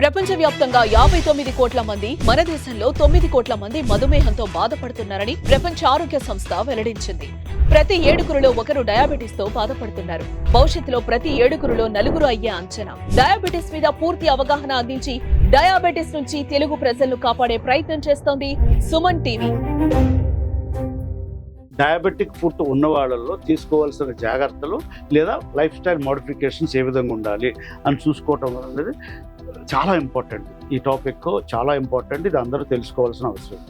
ప్రపంచవ్యాప్తంగా యాభై తొమ్మిది కోట్ల మంది మన దేశంలో తొమ్మిది కోట్ల మంది మధుమేహంతో బాధపడుతున్నారని ప్రపంచ ఆరోగ్య సంస్థ వెల్లడించింది. ప్రతి ఏడుగురులో ఒకరు డయాబెటీస్తో బాధపడుతున్నారు. భవిష్యత్తులో ప్రతి ఏడుగురులో నలుగురు అయ్యే అంచనా. డయాబెటీస్ మీద పూర్తి అవగాహన అందించి డయాబెటీస్ నుంచి తెలుగు ప్రజలను కాపాడే ప్రయత్నం చేస్తోంది సుమన్ టీవీ. డయాబెటిక్ ఫుడ్ ఉన్న వాళ్ళల్లో తీసుకోవాల్సిన జాగ్రత్తలు లేదా లైఫ్ స్టైల్ మోడిఫికేషన్స్ ఏ విధంగా ఉండాలి అని చూసుకోవటం అనేది చాలా ఇంపార్టెంట్ ఈ టాపిక్ చాలా ఇంపార్టెంట్ ఇది అందరూ తెలుసుకోవాల్సిన అవసరం.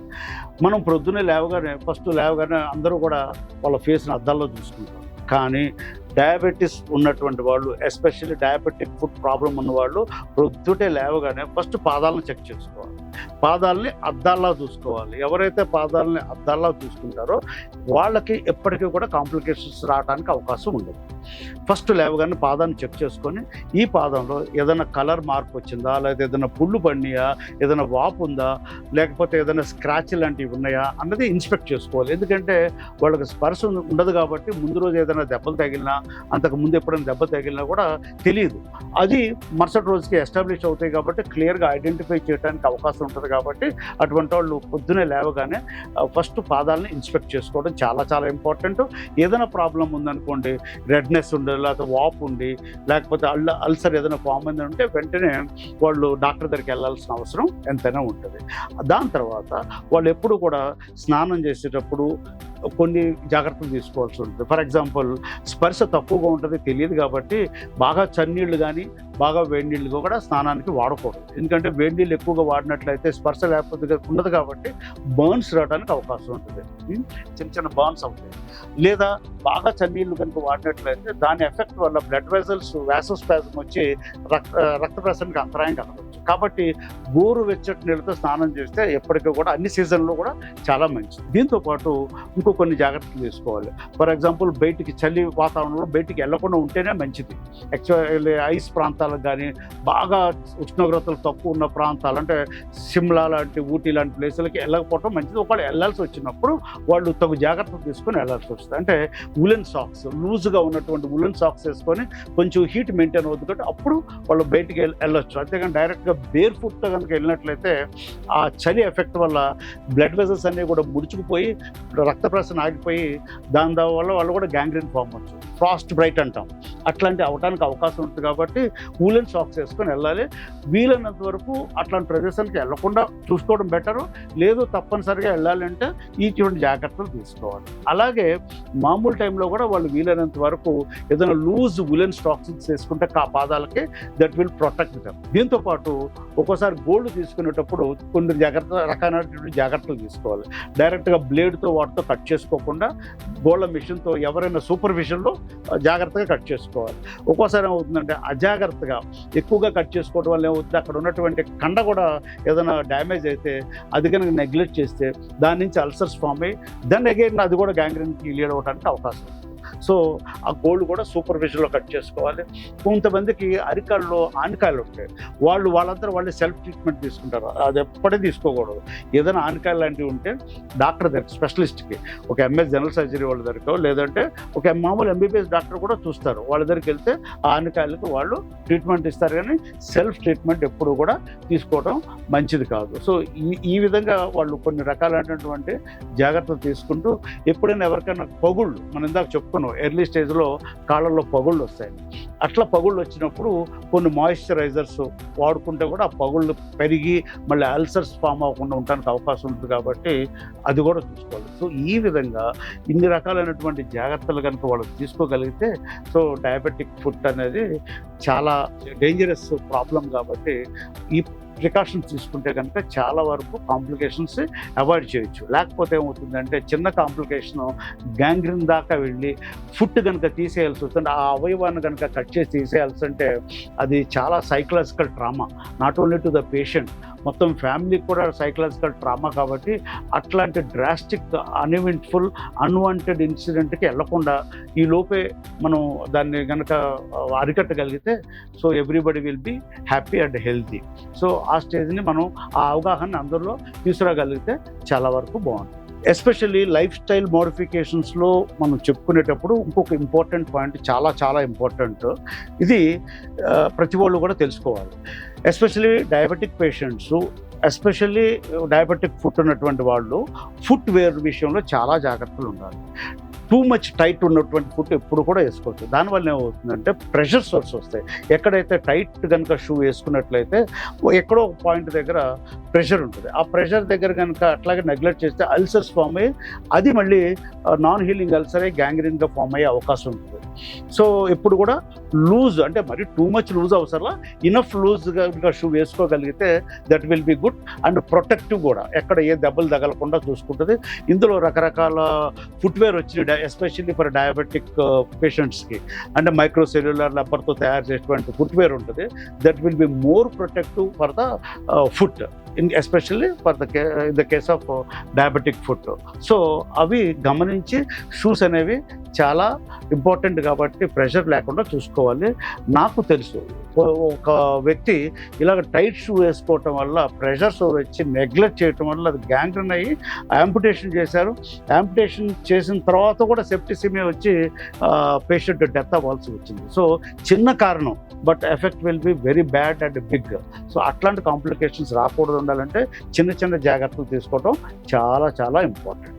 మనం ప్రొద్దునే లేవగానే ఫస్ట్ లేవగానే అందరూ కూడా వాళ్ళ ఫేస్ని అద్దాల్లో చూసుకుంటారు కానీ డయాబెటీస్ ఉన్నటువంటి వాళ్ళు ఎస్పెషల్లీ డయాబెటిక్ ఫుడ్ ప్రాబ్లం ఉన్న వాళ్ళు ప్రొద్దుటే లేవగానే ఫస్ట్ పాదాలను చెక్ చేసుకోవాలి. పాదాలని అద్దాల్లా చూసుకోవాలి. ఎవరైతే పాదాలని అద్దాల్లా చూసుకుంటారో వాళ్ళకి ఎప్పటికీ కూడా కాంప్లికేషన్స్ రావడానికి అవకాశం ఉండదు. ఫస్ట్ లేవగానే పాదాన్ని చెక్ చేసుకొని ఈ పాదంలో ఏదైనా కలర్ మార్పు వచ్చిందా? లేదా ఏదైనా పుళ్ళు పడినాయా? ఏదైనా వాపు ఉందా? లేకపోతే ఏదైనా స్క్రాచ్ లాంటివి ఉన్నాయా? అన్నది ఇన్స్పెక్ట్ చేసుకోవాలి. ఎందుకంటే వాళ్ళకి స్పర్శ ఉండదు కాబట్టి ముందు రోజు ఏదైనా దెబ్బలు తగిలినా అంతకు ముందు ఎప్పుడైనా దెబ్బ తగిలినా కూడా తెలియదు అది మరుసటి రోజుకి ఎస్టాబ్లిష్ అవుతాయి కాబట్టి క్లియర్గా ఐడెంటిఫై చేయడానికి అవకాశం ఉంటుంది కాబట్టి అటువంటి వాళ్ళు పొద్దునే లేవగానే ఫస్ట్ పాదాలని ఇన్స్పెక్ట్ చేసుకోవడం చాలా చాలా ఇంపార్టెంట్ ఏదైనా ప్రాబ్లం ఉందనుకోండి రెడ్నెస్ ఉండి లేకపోతే వాపు ఉండి లేకపోతే అల్ అల్సర్ ఏదైనా ఫామ్ అయింది ఉంటే వెంటనే వాళ్ళు డాక్టర్ దగ్గరికి వెళ్ళాల్సిన అవసరం ఎంతైనా ఉంటుంది. దాని తర్వాత వాళ్ళు ఎప్పుడు కూడా స్నానం చేసేటప్పుడు కొన్ని జాగ్రత్తలు తీసుకోవాల్సి ఉంటుంది. ఫర్ ఎగ్జాంపుల్ స్పర్శ తక్కువగా ఉంటుంది తెలియదు కాబట్టి బాగా చన్నీళ్ళు కానీ బాగా వేడి నీళ్ళు కూడా స్నానానికి వాడకూడదు ఎందుకంటే వేడి నీళ్ళు ఎక్కువగా వాడినట్లయితే స్పర్శ లేకపోతే ఉండదు కాబట్టి బర్న్స్ రావడానికి అవకాశం ఉంటుంది. చిన్న చిన్న బర్న్స్ అవుతాయి. లేదా బాగా చన్నీళ్ళు కనుక వాడినట్లయితే దాని ఎఫెక్ట్ వల్ల బ్లడ్ వెజల్స్ వ్యాసోస్పాజం వచ్చి రక్త రక్త ప్రసరణకి అంతరాయం కలగవచ్చు కాబట్టి గోరు వెచ్చటి నీళ్ళతో స్నానం చేస్తే ఎప్పటికీ కూడా అన్ని సీజన్లో కూడా చాలా మంచిది. దీంతో పాటు ఇంకో కొన్ని జాగ్రత్తలు తీసుకోవాలి. ఫర్ ఎగ్జాంపుల్ బయటికి చలి వాతావరణంలో బయటికి వెళ్ళకుండా ఉంటేనే మంచిది. యాక్చువల్లీ ఐస్ ప్రాంతాలకు కానీ బాగా ఉష్ణోగ్రతలు తక్కువ ఉన్న ప్రాంతాలు అంటే సిమ్లా లాంటి ఊటీ లాంటి ప్లేసులకి వెళ్ళకపోవడం మంచిది. ఒకవేళ వెళ్ళాల్సి వచ్చినప్పుడు వాళ్ళు తగు జాగ్రత్తలు తీసుకొని వెళ్ళాల్సి వస్తుంది. అంటే ఉలెన్ సాక్స్ లూజ్గా ఉన్నటువంటి ఉలెన్ సాక్స్ వేసుకొని కొంచెం హీట్ మెయింటైన్ అవుతుంది కాబట్టి అప్పుడు వాళ్ళు బయటికి వెళ్ళొచ్చు. అంతేగాని డైరెక్ట్గా బేర్ ఫుట్తో కనుక వెళ్ళినట్లయితే ఆ చలి ఎఫెక్ట్ వల్ల బ్లడ్ వెజల్స్ అనేవి కూడా ముడుచుకుపోయి రక్త ప్రసరణ ఆగిపోయి దాని వల్ల వాళ్ళు కూడా గ్యాంగ్రీన్ ఫామ్ అవుతుంది ఫ్రాస్ట్ బ్రైట్ అంటాం. అట్లాంటి అవడానికి అవకాశం ఉంటుంది కాబట్టి ఊలెన్ సాక్స్ వేసుకొని వెళ్ళాలి. వీలైనంత వరకు అట్లాంటి ప్రదేశాలకు వెళ్ళకుండా చూసుకోవడం బెటరు. లేదు తప్పనిసరిగా వెళ్ళాలంటే ఇటువంటి జాగ్రత్తలు తీసుకోవాలి. అలాగే మామూలు టైంలో కూడా వాళ్ళు వీలైనంత వరకు ఏదైనా లూజ్ ఉలెన్ స్టాక్స్ చేసుకుంటే కా పాదాలకి దట్ విల్ ప్రొటెక్ట్ దమ్ దీంతో పాటు ఒక్కోసారి గోల్డ్ తీసుకునేటప్పుడు కొన్ని జాగ్రత్త రకాలైనటువంటి జాగ్రత్తలు తీసుకోవాలి. డైరెక్ట్గా బ్లేడ్తో వాటితో కట్ చేసుకోకుండా గోళ్ళ మిషన్తో ఎవరైనా సూపర్విజన్లో జాగ్రత్తగా కట్ చేసుకోవాలి. ఒక్కోసారి ఏమవుతుందంటే అజాగ్రత్తగా ఎక్కువగా కట్ చేసుకోవడం వల్ల ఏమవుతుంది? అక్కడ ఉన్నటువంటి కండ కూడా ఏదైనా డ్యామేజ్ అయితే అది కనుక నెగ్లెక్ట్ చేస్తే దాని నుంచి అల్సర్స్ ఫామ్ అయ్యి దెన్ అగైన్ అది కూడా గ్యాంగ్రీన్కి లీడ్ అవ్వడానికి అవకాశం సో ఆ గోల్డ్ కూడా సూపర్విజన్లో కట్ చేసుకోవాలి. కొంతమందికి అరికాల్లో ఆనకాయలు ఉంటాయి. వాళ్ళు వాళ్ళందరూ వాళ్ళు సెల్ఫ్ ట్రీట్మెంట్ తీసుకుంటారు. అది ఎప్పటికీ తీసుకోకూడదు. ఏదైనా ఆనకాయలు లాంటివి ఉంటే డాక్టర్ దగ్గర స్పెషలిస్ట్కి ఒక ఎంఎస్ జనరల్ సర్జరీ వాళ్ళ దగ్గర లేదంటే ఒక మామూలు ఎంబీబీఎస్ డాక్టర్ కూడా చూస్తారు. వాళ్ళ దగ్గరికి వెళ్తే ఆ ఆనకాయలకు వాళ్ళు ట్రీట్మెంట్ ఇస్తారు కానీ సెల్ఫ్ ట్రీట్మెంట్ ఎప్పుడు కూడా తీసుకోవడం మంచిది కాదు. సో ఈ ఈ విధంగా వాళ్ళు కొన్ని రకాలైనటువంటి జాగ్రత్తలు తీసుకుంటూ ఎప్పుడైనా ఎవరికైనా పగుళ్ళు మనం ఇందాక చెప్పుకున్నాం ఎర్లీ స్టేజ్లో కాళ్ళల్లో పగుళ్ళు వస్తాయి. అట్లా పగుళ్ళు వచ్చినప్పుడు కొన్ని మాయిశ్చరైజర్స్ వాడుకుంటే కూడా ఆ పగుళ్ళు పెరిగి మళ్ళీ అల్సర్స్ ఫామ్ అవ్వకుండా ఉండడానికి అవకాశం ఉంటుంది కాబట్టి అది కూడా చూసుకోవాలి. సో ఈ విధంగా ఇన్ని రకాలైనటువంటి జాగ్రత్తలు కనుక వాళ్ళు తీసుకోగలిగితే సో డయాబెటిక్ ఫుడ్ అనేది చాలా డేంజరస్ ప్రాబ్లం కాబట్టి ఈ ప్రికాషన్స్ తీసుకుంటే కనుక చాలా వరకు కాంప్లికేషన్స్ అవాయిడ్ చేయొచ్చు. లేకపోతే ఏమవుతుందంటే చిన్న కాంప్లికేషన్ గ్యాంగ్రీన్ దాకా వెళ్ళి ఫుట్ కనుక తీసేయాల్సి వస్తుంది. ఆ అవయవాన్ని కనుక కట్ చేసి తీసేయాల్సి అంటే అది చాలా psychological trauma. Not only to the patient మొత్తం ఫ్యామిలీకి కూడా సైకలాజికల్ ట్రామా కాబట్టి అట్లాంటి డ్రాస్టిక్ అన్ఇవెంట్ఫుల్ అన్వాంటెడ్ ఇన్సిడెంట్కి వెళ్ళకుండా ఈ లోపే మనం దాన్ని కనుక అరికట్టగలిగితే so everybody will be happy and healthy so ఆ స్టేజ్ని మనం ఆ అవగాహన అందరిలో తీసుకురాగలిగితే చాలా వరకు బాగుంటుంది. ఎస్పెషల్లీ లైఫ్ స్టైల్ మోడిఫికేషన్స్లో మనం చెప్పుకునేటప్పుడు ఇంకొక ఇంపార్టెంట్ పాయింట్ చాలా చాలా ఇంపార్టెంట్. ఇది ప్రతి వాళ్ళు కూడా తెలుసుకోవాలి. Especially diabetic patients especially diabetic foot ఉన్నటువంటి వాళ్ళు ఫుట్ వేర్ విషయంలో చాలా జాగ్రత్తలు ఉండాలి. టూ మచ్ టైట్ ఉన్నటువంటి ఫుట్ ఎప్పుడు కూడా వేసుకోవచ్చు. దానివల్ల ఏమవుతుందంటే ప్రెషర్ సోర్స్ వస్తాయి. ఎక్కడైతే టైట్ కనుక షూ వేసుకున్నట్లయితే ఎక్కడో ఒక పాయింట్ దగ్గర ప్రెషర్ ఉంటుంది. ఆ ప్రెషర్ దగ్గర కనుక అట్లాగే నెగ్లెక్ట్ చేస్తే అల్సర్స్ ఫామ్ అయ్యి అది మళ్ళీ నాన్ హీలింగ్ అల్సర్ అయ్యి గ్యాంగ్రీన్గా ఫామ్ అయ్యే అవకాశం ఉంటుంది. సో ఎప్పుడు కూడా లూజ్ అంటే మరి టూ మచ్ లూజ్ అవసరం ఇనఫ్ లూజ్గా కనుక shoe వేసుకోగలిగితే that will be good and protective కూడా. ఎక్కడ ఏ దెబ్బలు తగలకుండా చూసుకుంటుంది. ఇందులో రకరకాల ఫుట్వేర్ వచ్చిన ఎస్పెషల్లీ ఫర్ డయాబెటిక్ పేషెంట్స్కి అంటే మైక్రో సెల్యులర్ రబ్బర్తో తయారు చేసేటువంటి ఫుట్వేర్ ఉంటుంది. That will be more protective for the foot in especially for the in the case of diabetic foot so అవి గమనించి షూస్ అనేవి చాలా ఇంపార్టెంట్ కాబట్టి ప్రెషర్ లేకుండా చూసుకోవాలి. నాకు తెలుసు. ఒక వ్యక్తి ఇలాగ టైట్ షూ వేసుకోవటం వల్ల ప్రెషర్ వచ్చి నెగ్లెక్ట్ చేయటం వల్ల అది గ్యాంగ్రన్ అయ్యి యాంపుటేషన్ చేశారు. యాంపుటేషన్ చేసిన తర్వాత కూడా సెప్టిసిమియా వచ్చి పేషెంట్ డెత్ అవ్వాల్సి వచ్చింది. సో చిన్న కారణం but effect will be very bad and big so అట్లాంటి కాంప్లికేషన్స్ రాకూడదు. ఉండాలంటే చిన్న చిన్న జాగ్రత్తలు తీసుకోవటం చాలా చాలా ఇంపార్టెంట్